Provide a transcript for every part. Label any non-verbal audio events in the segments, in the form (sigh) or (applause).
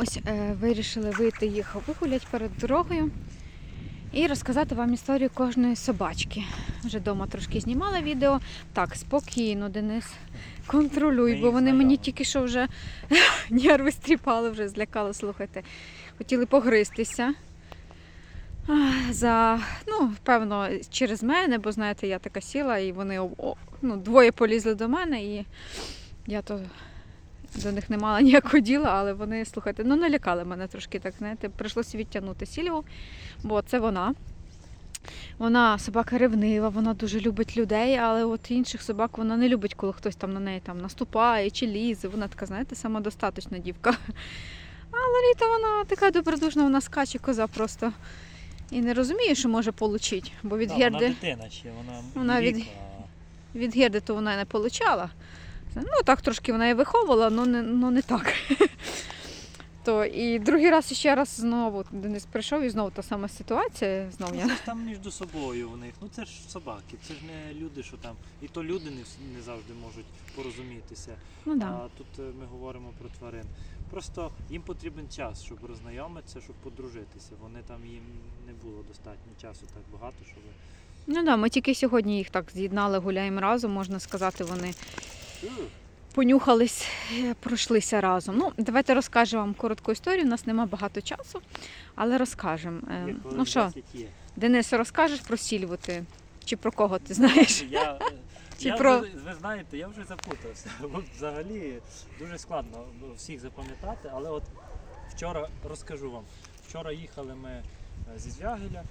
Ось е, вирішили вийти їх вигулять перед дорогою і розказати вам історію кожної собачки. Вже вдома трошки знімала відео. Так, спокійно, Денис, контролюй, бо вони мені тільки що вже (laughs) нерви стріпали, вже злякали, слухайте. Хотіли погристися. За, ну, певно, через мене, бо знаєте, я така сіла, і вони ну, двоє полізли до мене, і я то до них не мала (laughs) ніякого діла, але вони, слухайте, ну налякали мене трошки так, знаєте, прийшлося відтягнути сільву, бо це вона. Вона собака ревнива, вона дуже любить людей, але от інших собак вона не любить, коли хтось там на неї там наступає чи лізе. Вона така, знаєте, самодостаточна дівка. (laughs) А Лоліта, вона така добродушна, вона скаче коза просто. І не розуміє, що може отримати, бо від Та, герди. Вона дитина ще, вона, Вона від- Від Герди то вона не получала. Ну, так трошки вона і виховувала, але не, ну, не так. (laughs) То і другий раз ще раз знову Денис прийшов і знову та сама ситуація. Знову Ну, я. це ж там між собою у них. Ну це ж собаки, це ж не люди, що там. І то люди не, не завжди можуть порозумітися. Ну да. А тут е, ми говоримо про тварин. Просто їм потрібен час, щоб роззнайомитися, щоб подружитися. Вони там їм не було достатньо часу так багато, щоб. Ну да, ми тільки сьогодні їх так з'єднали, гуляємо разом, можна сказати, вони понюхались, е, пройшлися разом. Ну, давайте розкажемо вам коротку історію. У нас нема багато часу, але розкажемо. Е, Ну що, Денис, розкажеш про сільву ти? Чи про кого ти знаєш? Я, е, (laughs) Чи я про- вже, ви знаєте, я вже запутався. (laughs) Взагалі дуже складно всіх запам'ятати, але от вчора розкажу вам. Вчора їхали ми зі Звягеля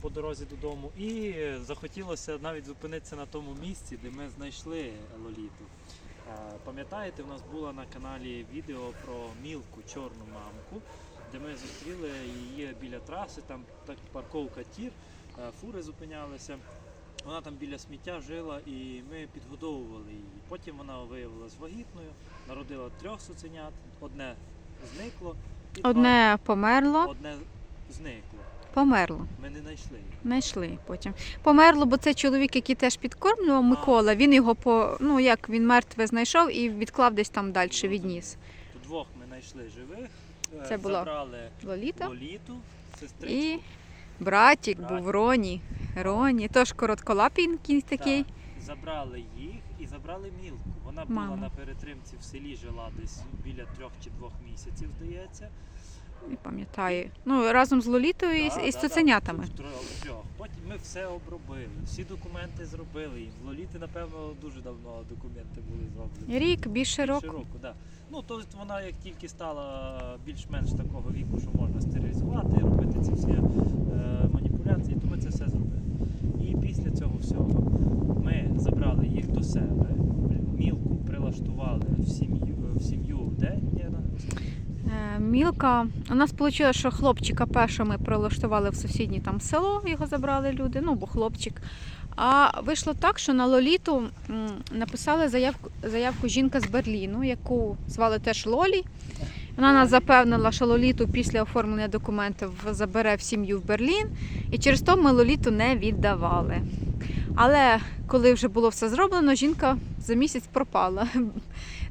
по дорозі додому, і е, захотілося навіть зупинитися на тому місці, де ми знайшли Лоліту. Е, Пам'ятаєте, у нас було на каналі відео про мілку чорну мамку, де ми зустріли її біля траси, там так парковка тір, е, фури зупинялися. Вона там біля сміття жила і ми підгодовували її. Потім вона виявилась вагітною, народила трьох цуценят, одне зникло, і два- померло, одне зникло. Померло. Ми не знайшли. Знайшли потім. Померло, бо це чоловік, який теж підкормлював Микола. Він його по ну як він мертве знайшов і відклав десь там далі, відніс. То двох ми знайшли живих, е, Це була забрали Лоліта. Лоліту, сестричку. І братик Братик. був Роні. Роні, теж коротколапінький такий. Так, забрали їх і забрали мілку. Вона була на перетримці в селі, жила десь біля трьох чи двох місяців, здається. Не пам'ятаю. Ну, разом з Лолітою і, з- Да, і з цуценятами. Потім ми все обробили, всі документи зробили. В Лоліти, напевно, дуже давно документи були зроблені. Рік, більше року. року, да. Ну, тобто вона як тільки стала більш-менш такого віку, що можна стерилізувати, робити ці всі е, маніпуляції, то ми це все зробили. І після цього всього ми забрали їх до себе, мілку прилаштували в сім'ю в сім'ю де Ніна? Е, Мілка. У нас вийшло, що хлопчика першого ми прилаштували в сусіднє там село, його забрали люди, ну бо хлопчик. А вийшло так, що на Лоліту написали заявку, заявку жінка з Берліну, яку звали теж Лолі. Вона нас запевнила, що Лоліту після оформлення документів забере в сім'ю в Берлін, і через то ми Лоліту не віддавали. Але коли вже було все зроблено, жінка за місяць пропала.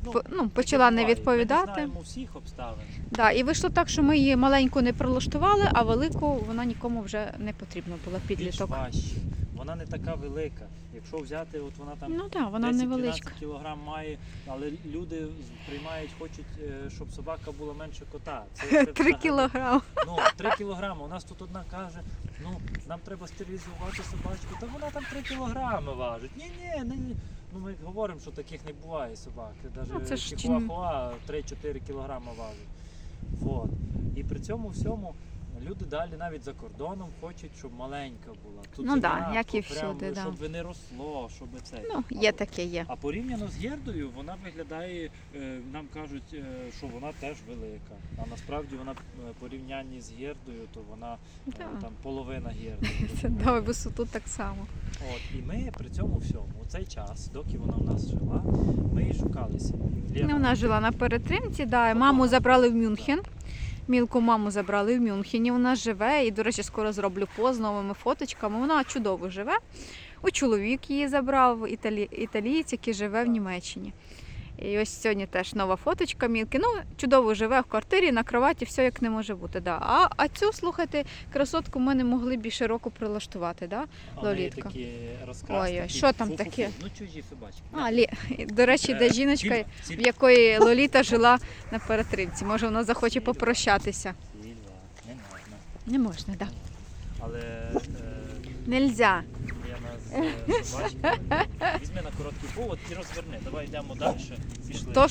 По- ну, почала не. Ми відповідати. не знаємо всіх обставин. Да, і вийшло так, що ми її маленьку не прилаштували, а велику вона нікому вже не потрібна була Більш підліток. важче. Вона не така велика. Якщо взяти, от вона там Ну да, вона 10-12 кілограм має, але люди приймають, хочуть, е, щоб собака була менше кота. Це, (laughs) Три кілограми. Ну, 3 кілограми. У нас тут одна каже, ну нам треба стерилізувати собачку, та вона там 3 кілограми важить. Ні, ні, не, ні. Ну ми говоримо, що таких не буває собак. Ну, Навіть чихуахуа 3-4 кілограми важить. Вот. І при цьому всьому люди далі навіть за кордоном хочуть, щоб маленька була. Тут Ну да, як і прям, всюди, да. щоб не росло, щоб це. Ну, є таке, є. А порівняно з гердою, вона виглядає, е, нам кажуть, е, що вона теж велика. А насправді вона е, порівнянні з гердою, то вона Да. там половина герди. (laughs) Це да, висоту так само. От, і ми при цьому всьому, у цей час, доки вона в нас жила, ми її шукали сім'ю. Ну, Вона жила на перетримці, да, і маму забрали в Мюнхен. Мілку маму забрали в Мюнхені. Вона живе і, до речі, скоро зроблю пост з новими фоточками. Вона чудово живе. У чоловік її забрав, італі... італієць, який живе в Німеччині. І ось сьогодні теж нова фоточка Мілки. Ну, чудово живе в квартирі, на кроваті, все як не може бути. Да. А, а цю, слухайте, красотку ми не могли більше року прилаштувати. Да? Лолітка. такі розкраси. Ой, ой, такі що там таке? Ну чужі собачки. А, лі... До речі, де Е, жіночка, в якої Лоліта жила на перетримці. Може, вона захоче попрощатися. Не можна. Так. Да. Але е, Нельзя. Нас е. Візьми на короткий повод і розверни. Давай йдемо далі. Пішли.